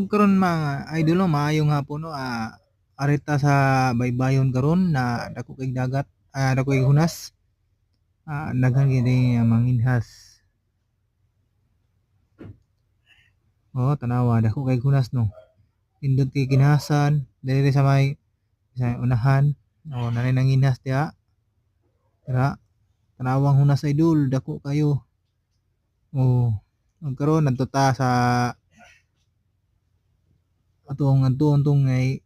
ug karon mga idol 'no, maayong hapon 'no, ah, arita sa baybayon karon na dako kay dagat, ah, dako kay hunas. Ah, daghan gini ang manginhas. Oo, tanawa dako kay hunas 'no. Nindot kay kinhasan diri sa may sa unahan. Oo, nanay nanginhas diha. Dira, tanawang hunas idol, dako kayo. Oo, ug karon adto ta sa atong adtuon 'tong ngay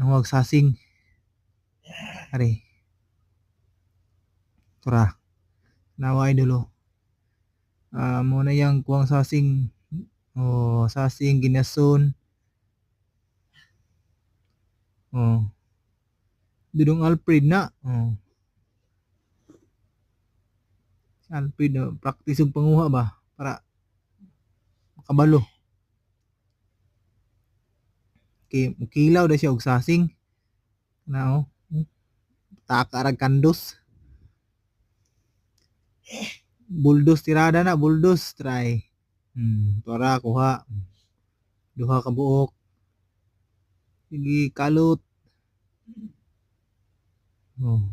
nahuwag sasing. Ari. Tara. Tanawa idol oh. Ah, mao na yang kuwang sasing. Oh, sasing ginason. Oh. Dudong Alfred na. Oh. Alfred oh, practice og panguha ba para makabalo. Kay mokilaw na siya og sasing. Na oh. Hmm. Taka ra kandos. Buldos tirada na, buldos try. Hmm, tara kuha. Duha ka buok. Sige kalot. Oh.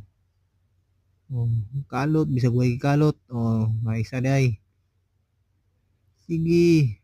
Oh, kalot bisag way kalot. Oh, maisa day. Sige.